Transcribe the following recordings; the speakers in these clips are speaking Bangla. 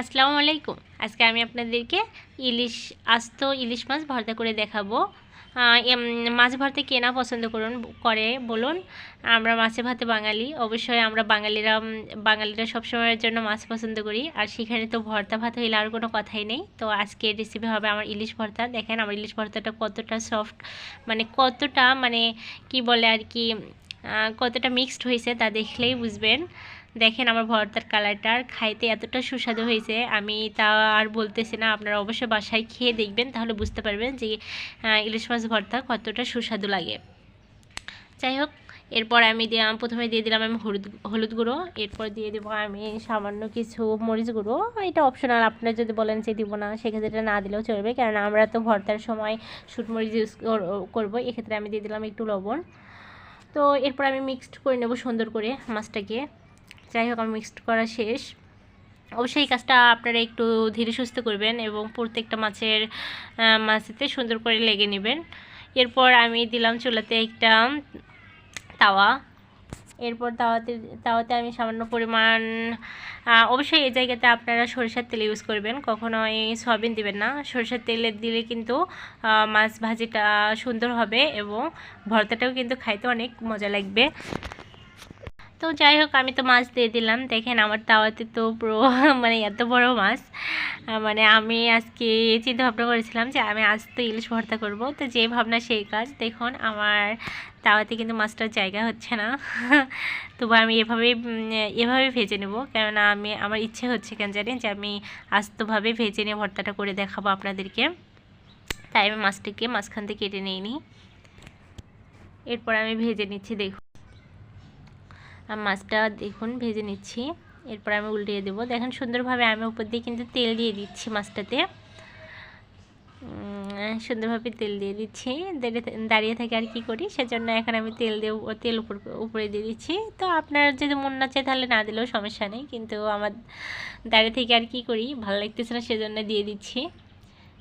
আসসালামু আলাইকুম। আজকে আমি আপনাদেরকে ইলিশ আস্ত ইলিশ মাছ ভর্তা করে দেখাবো। মাছ ভর্তা কে না পছন্দ করুন, করে, বলুন। আমরা মাছে ভাতে বাঙালি। অবশ্যই আমরা বাঙালিরা বাঙালিরা সবসময়ের জন্য মাছ পছন্দ করি। আর সেখানে তো ভর্তা ভাত হইলে আর কোনো কথাই নেই। তো আজকে রেসিপি হবে আমার ইলিশ ভর্তা। দেখেন আমার ইলিশ ভর্তাটা কতটা সফট মানে কতটা মানে কি বলে আর কি কতটা মিক্সড হয়েছে তা দেখলেই বুঝবেন। দেখেন আমার ভর্তার কালারটা আর খাইতে এতটা সুস্বাদু হয়েছে। আমি তা আর বলতেছি না, আপনারা অবশ্যই বাসায় খেয়ে দেখবেন, তাহলে বুঝতে পারবেন যে ইলিশ মাছ ভর্তা কতটা সুস্বাদু লাগে। যাই হোক, এরপর আমি দিলাম প্রথমে দিয়ে দিলাম আমি হলুদ হলুদ গুঁড়ো, এরপর দিয়ে দেবো আমি সামান্য কিছু মরিচ গুঁড়ো। এটা অপশনাল আপনারা যদি বলেন যে দিব না, সেক্ষেত্রে এটা না দিলেও চলবে কারণ আমরা তো ভর্তার সময় মরিচ ইউজ করব, এক্ষেত্রে আমি দিয়ে দিলাম একটু লবণ। তো এরপর আমি মিক্সড করে নেব সুন্দর করে মাছটাকে। যাই হোক আমার মিক্সড করা শেষ। অবশ্যই এই কাজটা আপনারা একটু ধীরে সুস্থ করবেন এবং প্রত্যেকটা মাছের মাছেতে সুন্দর করে লেগে নেবেন। এরপর আমি দিলাম চুলাতে একটা তাওয়া। এরপর তাওয়াতে তাওয়াতে আমি সামান্য পরিমাণ অবশ্যই এই জায়গাতে আপনারা সরিষার তেল ইউজ করবেন। কখনোই সয়াবিন দিবেন না। সরিষার তেলে দিলে কিন্তু মাছ ভাজিটা সুন্দর হবে এবং ভর্তাটাও কিন্তু খাইতে অনেক মজা লাগবে। তো যাই হোক, আমি তো মাছ দিয়ে দিলাম। দেখেন আমার তাওয়াতে তো পুরো মানে এত বড় মাছ। মানে আমি আজকে চিন্তা ভাবনা করেছিলাম যে আমি আজ তো ইলিশ ভর্তা করব। তো যে ভাবনা সেই কাজ। দেখুন, আমার তাওয়াতে কিন্তু মাছটার জায়গা হচ্ছে না। তবু আমি এভাবে এভাবে ভেজে নেব। কেননা আমি, আমার ইচ্ছে হচ্ছে কেন জানি যে আমি আস্তভাবে ভেজে নিয়ে ভর্তাটা করে দেখাবো আপনাদেরকে। তাই আমি মাছটিকে মাঝখান থেকে কেটে নিই নিই এরপর আমি ভেজে নিচ্ছি, দেখুন। মাছটা দেখুন, ভেজে নিচ্ছি। এরপর আমি উল্টিয়ে দেবো। দেখেন সুন্দরভাবে আমি উপর দিয়ে কিন্তু তেল দিয়ে দিচ্ছি মাছটাতে। সুন্দরভাবে তেল দিয়ে দিচ্ছি। দাঁড়িয়ে- থেকে আর কি করি? সেজন্য এখন আমি তেল দিয়ে তেল উপর, উপরে দিয়ে দিচ্ছি। তো আপনার যদি মন না চায় তাহলে না দিলেও সমস্যা নেই। কিন্তু আমার দাঁড়িয়ে থেকে আর কি করি? ভালো লাগতেছে না, সেজন্য দিয়ে দিচ্ছি।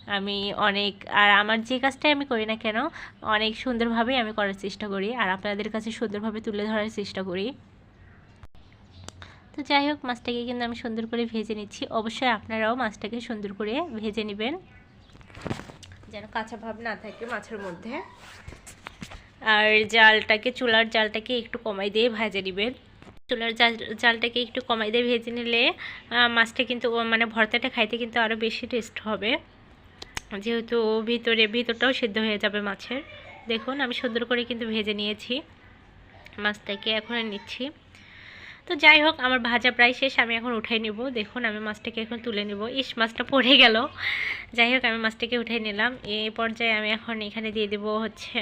আমি অনেক, আর আমার যে কাজটাই আমি করি না কেন, অনেক সুন্দরভাবেই আমি করার চেষ্টা করি। আর আপনাদের কাছে সুন্দরভাবে তুলে ধরার চেষ্টা করি। তো যাই হোক, মাছটাকে কিন্তু আমি সুন্দর করে ভেজে নিচ্ছি। অবশ্যই আপনারাও মাছটাকে সুন্দর করে ভেজে নেবেন। যেন কাঁচা ভাব না থাকে মাছের মধ্যে। আর জালটাকে, চুলার জালটাকে একটু কমাই দিয়ে ভেজে নেবেন। চুলার জাল, জালটাকে একটু কমাই দিয়ে ভেজে নিলে মাছটা কিন্তু মানে ভর্তাটা খাইতে কিন্তু আরও বেশি টেস্ট হবে। যেহেতু ভিতরে, ভিতরটাও সিদ্ধ হয়ে যাবে মাছের। দেখুন, আমি সুন্দর করে কিন্তু ভেজে নিয়েছি। মাছটাকে এখন নিচ্ছি। তো যাই হোক, আমার ভাজা প্রায় শেষ, আমি এখন উঠাই নেব। দেখুন, আমি মাছটাকে এখন তুলে নেব। ইস, মাছটা পড়ে গেল। যাই হোক, আমি মাছটাকে উঠাই নিলাম। এই পর্যায়ে আমি এখন এখানে দিয়ে দেবো হচ্ছে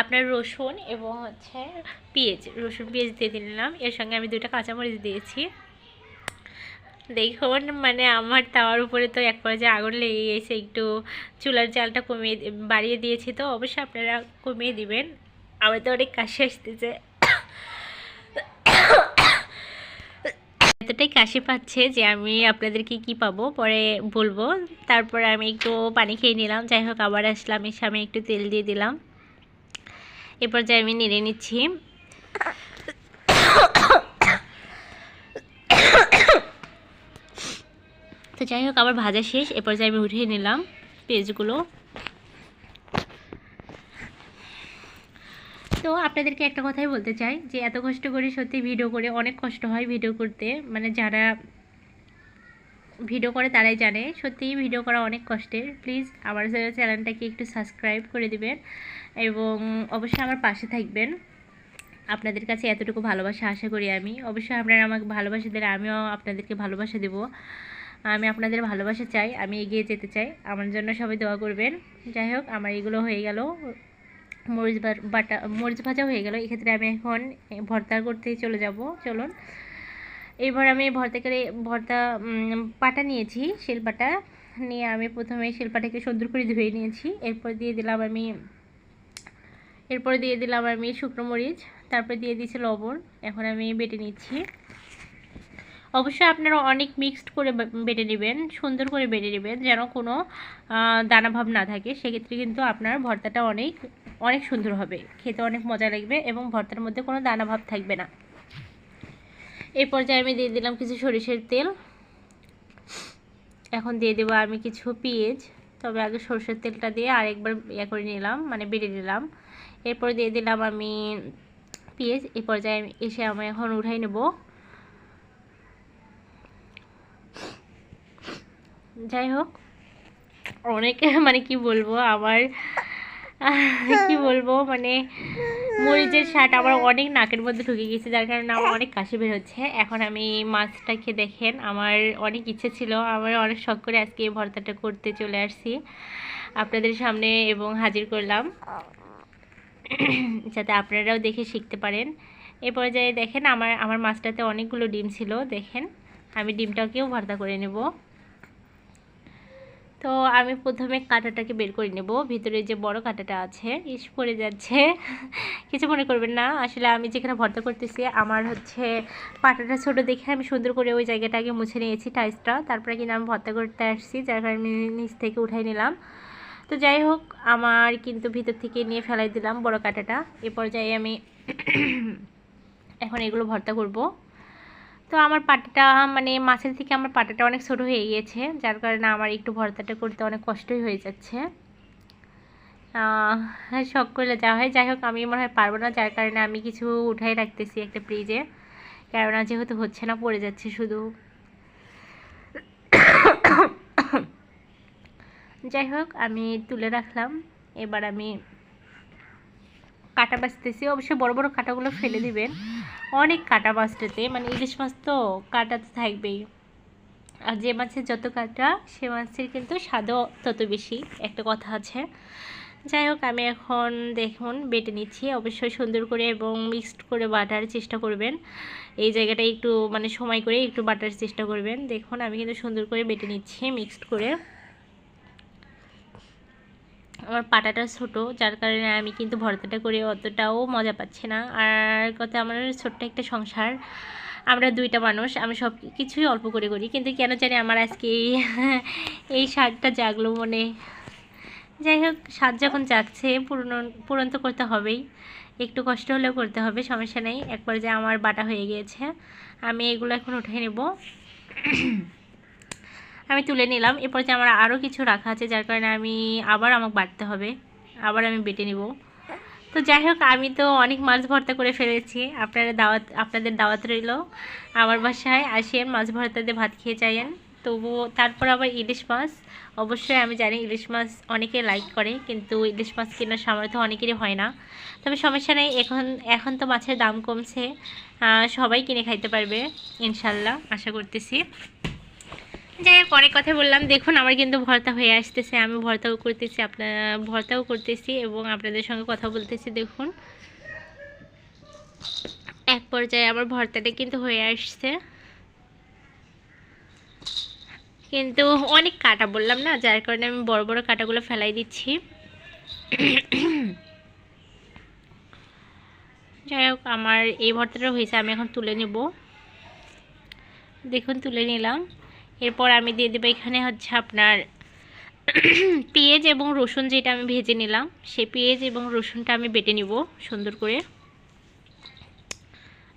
আপনার রসুন এবং হচ্ছে পেঁয়াজ। রসুন, পেঁয়াজ দিয়ে দিলাম এর সঙ্গে আমি দুটো কাঁচামরিচ দিয়েছি। দেখুন মানে আমার তাওয়ার উপরে তো এক পর্যায়ে আগুন লেগে গেছে। একটু চুলার জালটা কমিয়ে বাড়িয়ে দিয়েছি তো, অবশ্যই আপনারা কমিয়ে দিবেন। আমার তো অনেক কাশি আসতেছে। এতটাই কাশি পাচ্ছে যে আমি আপনাদেরকে কি পাবো পরে বলব। তারপরে আমি একটু পানি খেয়ে নিলাম। যাই হোক, আবার আসলাম। এসে আমি একটু তেল দিয়ে দিলাম। এরপর যে আমি নেড়ে নিচ্ছি। তো যাই হোক, আবার ভাজা শেষ। এরপর যে আমি উঠিয়ে নিলাম পেঁয়াজগুলো। তো আপনাদেরকে একটা কথাই বলতে চাই যে এত কষ্ট করে সত্যি ভিডিও করে, অনেক কষ্ট হয় ভিডিও করতে। মানে যারা ভিডিও করে তারাই জানে সত্যিই ভিডিও করা অনেক কষ্টের। প্লিজ আমার চ্যানেলটাকে একটু সাবস্ক্রাইব করে দিবেন এবং অবশ্যই আমার পাশে থাকবেন। আপনাদের কাছে এতটুকু ভালোবাসা আশা করি আমি। অবশ্যই আপনারা আমাকে ভালোবাসা দিলে আমিও আপনাদেরকে ভালোবাসা দেব। আমি আপনাদের ভালোবাসা চাই, আমি এগিয়ে যেতে চাই। আমার জন্য সবাই দোয়া করবেন। যাই হোক, আমার এগুলো হয়ে গেল। মরিচ বাটা মরিচ ভাজা হয়ে গেল। এক্ষেত্রে আমি এখন ভর্তা করতে চলে যাব। চলুন। এবার আমি ভর্তা করে ভর্তা পাটা নিয়েছি শিলপাটা নিয়ে আমি প্রথমে শিলপাটাকে সুন্দর করে ধুয়ে নিয়েছি। এরপর দিয়ে দিলাম আমি এরপর দিয়ে দিলাম আমি শুকনো মরিচ তারপর দিয়ে দিয়েছি লবণ। এখন আমি বেটে নিচ্ছি। অবশ্যই আপনারা অনেক মিক্সড করে বেটে নেবেন সুন্দর করে বেটে নেবেন যেন কোনো আহ, দানাভাব না থাকে। সেক্ষেত্রে কিন্তু আপনার ভর্তাটা অনেক অনেক সুন্দর হবে। খেতে অনেক মজা লাগবে এবং ভর্তার মধ্যে কোনো দানাভাব থাকবে না। এই পর্যায়ে আমি দিয়ে দিলাম কিছু সরিষার তেল। এখন দিয়ে দেবো আমি কিছু পেঁয়াজ। তবে আগে সরষের তেলটা দিয়ে আরেকবার ইয়ে করে নিলাম মানে বেড়ে নিলাম। এরপর দিয়ে দিলাম আমি পেঁয়াজ। এই পর্যায়ে এসে আমি এখন উঠাই নেব। যাই হোক, অনেক মানে কি বলব, আমার কি বলব মানে মরিচের স্বাদ আমার অনেক নাকের মধ্যে ঢুকে গেছে, যার কারণে আমার অনেক কাশি বের হচ্ছে। এখন আমি মাছটা খেয়ে দেখেন, আমার অনেক ইচ্ছে ছিল, আমার অনেক শখ করে আজকে এই ভর্তাটা করতে চলে আসছি। আপনাদের সামনে এবং হাজির করলাম। যাতে আপনারাও দেখে শিখতে পারেন। এ পর্যায়ে দেখেন, আমার আমার মাছটাতে অনেকগুলো ডিম ছিল, দেখেন, আমি ডিমটাকেও ভর্তা করে নেব। তো আমি প্রথমে কাঁটাটাকে বের করে নেব। ভিতরে যে বড় কাঁটাটা আছে, ইস, পড়ে যাচ্ছে। কিছু মনে করবেন না। আসলে আমি যেখানে ভর্তা করতেছি, আমার হচ্ছে পাটাটা ছোট দেখে আমি সুন্দর করে ওই জায়গাটাকে মুছে নিয়েছি টাইসটা তারপরে কিন্তু আমি ভর্তা করতে আসছি, যার কারণে নিচ থেকে উঠাই নিলাম। তো যাই হোক, আমার কিন্তু ভিতর থেকে নিয়ে ফেলাই দিলাম বড় কাঁটাটা। এ পর্যায়ে আমি এখন এগুলো ভর্তা করব। তো আমার পাটাটা মানে মাছের থেকে আমার পাটাটা অনেক ছোটো হয়ে গিয়েছে যার কারণে আমার একটু ভর্তাটা করতে অনেক কষ্টই হয়ে যাচ্ছে। আহ, শখ করলে যা হয়। যাই হোক আমি মনে হয় পারব না যার কারণে আমি কিছু উঠাই রাখতেছি একটা ফ্রিজে কেননা যেহেতু হচ্ছে না পড়ে যাচ্ছে শুধু। যাই হোক আমি তুলে রাখলাম। এবার আমি কাটা বাছতেছি অবশ্যই বড় বড় কাটাগুলো ফেলে দিবেন। অনেক কাটা মাছটাতে মানে ইলিশ মাছ তো কাটা তো থাকবেই। আর যে মাছের যত কাটা, সে মাছের কিন্তু স্বাদও তত বেশি। একটা কথা আছে। যাই হোক, আমি এখন দেখুন, বেটে নিচ্ছি। অবশ্যই সুন্দর করে এবং মিক্সড করে বাটার চেষ্টা করবেন। এই জায়গাটা একটু মানে সময় করে একটু বাটার চেষ্টা করবেন। দেখুন, আমি কিন্তু সুন্দর করে বেটে নিচ্ছি মিক্সড করে। আমার পাটাটা ছোট, যার কারণে আমি কিন্তু ভর্তাটা করে অতটাও মজা পাচ্ছি না। আর কথা আমার ছোট্ট একটা সংসার, আমরা দুইটা মানুষ, আমি সব কিছুই অল্প করে করি। কিন্তু কেন জানি আমার আজকে এই স্বাদটা জাগলো মনে। যাই হোক, স্বাদ যখন জাগছে পূরণ পূরণ তো করতে হবেই। একটু কষ্ট হলেও করতে হবে, সমস্যা নেই। একবার যে আমার বাটা হয়ে গিয়েছে, আমি এগুলো এখন উঠে নেব। আমি তুলে নিলাম। এরপর যে আমার আরও কিছু রাখা আছে, যার কারণে আমি আবার আমাকে বাটতে হবে। আবার আমি বেটে নিব। তো যাই হোক, আমি তো অনেক মাছ ভর্তা করে ফেলেছি। আপনারা দাওয়াত, আপনাদের দাওয়াত রইল। আমার বাসায় আসেন, মাছ ভর্তা দিয়ে ভাত খেয়ে যাইয়েন তবুও তারপর আবার ইলিশ মাছ। অবশ্যই আমি জানি ইলিশ মাছ অনেকে লাইক করে, কিন্তু ইলিশ মাছ কেনার সামর্থ্য অনেকেরই হয় না। তবে সমস্যা নেই, এখন এখন তো মাছের দাম কমছে। সবাই কিনে খাইতে পারবে, ইনশাল্লাহ, আশা করতেছি। যাই হোক, অনেক কথা বললাম। দেখুন, আমার কিন্তু ভর্তা হয়ে আসতেছে। আমি ভর্তাও করতেছি আপনার ভর্তাও করতেছি এবং আপনাদের সঙ্গে কথা বলতেছি, দেখুন। এক পর্যায়ে আমার ভর্তাটা কিন্তু হয়ে আসছে। কিন্তু অনেক কাটা বললাম না? যার কারণে আমি বড় বড় কাটাগুলো ফেলাই দিচ্ছি। যাই হোক, আমার এই ভর্তাটা হয়েছে, আমি এখন তুলে নেব। দেখুন, তুলে নিলাম। এরপর আমি দিয়ে দেবো এখানে হচ্ছে আপনার পেঁয়াজ এবং রসুন যেটা আমি ভেজে নিলাম, সেই পেঁয়াজ এবং রসুনটা আমি বেটে নিব সুন্দর করে।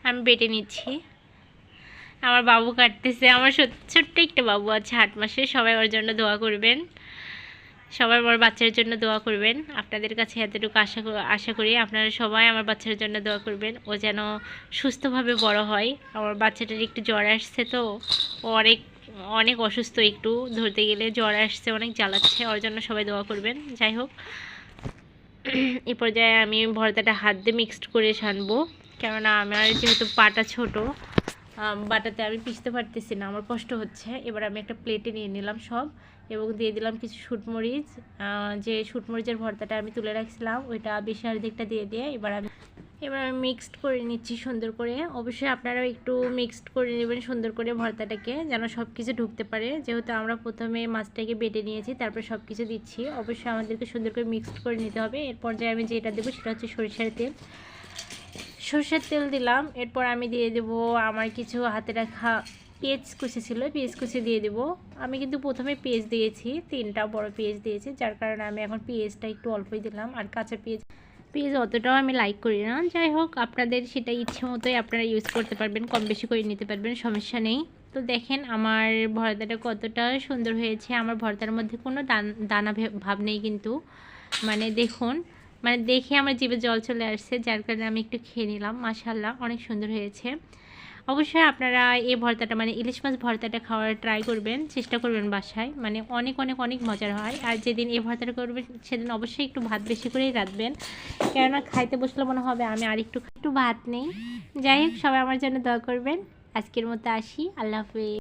আমি বেটে নিচ্ছি। আমার বাবু কাটতেছে, আমার ছোট্ট একটা বাবু আছে আট মাসে, সবাই ওর জন্য দোয়া করবেন। সবাই আমার বাচ্চার জন্য দোয়া করবেন। আপনাদের কাছে এতটুকু আশা আশা করি আপনারা সবাই আমার বাচ্চার জন্য দোয়া করবেন। ও যেন সুস্থভাবে বড় হয়। আমার বাচ্চাটার একটু জ্বর আসছে তো, ও অনেক অনেক অসুস্থ একটু, ধরতে গেলে জ্বর আসছে, অনেক জ্বালাচ্ছে, ওর জন্য সবাই দোয়া করবেন। যাই হোক এই পর্যায়ে আমি ভর্তাটা হাত দিয়ে মিক্সড করে সানবো। কেননা আমার যেহেতু পাটা ছোট বাটাতে আমি পিষতে পারতেছি না, আমার কষ্ট হচ্ছে। এবার আমি একটা প্লেটে নিয়ে নিলাম সব এবং দিয়ে দিলাম কিছু শুটমরিচ। যে শুটমরিচের ভর্তাটা আমি তুলে রাখছিলাম, ওইটা বেশি অর্ধেকটা দিয়ে দিয়ে এবার আমি এবার আমি মিক্সড করে নিচ্ছি সুন্দর করে। অবশ্যই আপনারাও একটু মিক্সড করে নেবেন সুন্দর করে ভর্তাটাকে, যেন সব কিছু ঢুকতে পারে। যেহেতু আমরা প্রথমে মাছটাকে বেটে নিয়েছি, তারপর সব কিছু দিচ্ছি। অবশ্যই আমাদেরকে সুন্দর করে মিক্সড করে নিতে হবে। এর পর্যায়ে আমি যেটা দেবো সেটা হচ্ছে সরিষার তেল। সর্ষের তেল দিলাম। এরপর আমি দিয়ে দেব আমার কিছু হাতে রাখা পেঁয়াজ কুচি ছিল, পেঁয়াজ কুচি দিয়ে দেব। আমি কিন্তু প্রথমে পেঁয়াজ দিয়েছি, তিনটা বড় পেঁয়াজ দিয়েছি, যার কারণে আমি এখন পেঁয়াজটা একটু অল্পই দিলাম। আর কাঁচা পেঁয়াজ পেঁয়াজ অতটাও আমি লাইক করি না। যাই হোক, আপনাদের সেটা ইচ্ছে মতোই আপনারা ইউজ করতে পারবেন, কম বেশি করে নিতে পারবেন, সমস্যা নেই। তো দেখেন, আমার ভর্তাটা কতটা সুন্দর হয়েছে। আমার ভর্তার মধ্যে কোনো দান- ভাব নেই কিন্তু। মানে দেখুন মানে দেখে আমার জীবে জল চলে আসছে, যার কারণে আমি একটু খেয়ে নিলাম মাসাল্লাহ অনেক সুন্দর হয়েছে। অবশ্যই আপনারা এই ভর্তাটা মানে ইলিশ মাছ ভর্তাটা খাওয়ার ট্রাই করবেন, চেষ্টা করবেন বাসায়। মানে অনেক অনেক অনেক মজার হয়। আর যেদিন এই ভর্তাটা করবেন, সেদিন অবশ্যই একটু ভাত বেশি করেই রাখবেন কেননা খাইতে বসলে মনে হবে আমি আর একটু একটু ভাত নেই। যাই হোক, সবাই আমার জন্য দয়া করবেন। আজকের মতো আসি। আল্লাহ হাফেজ।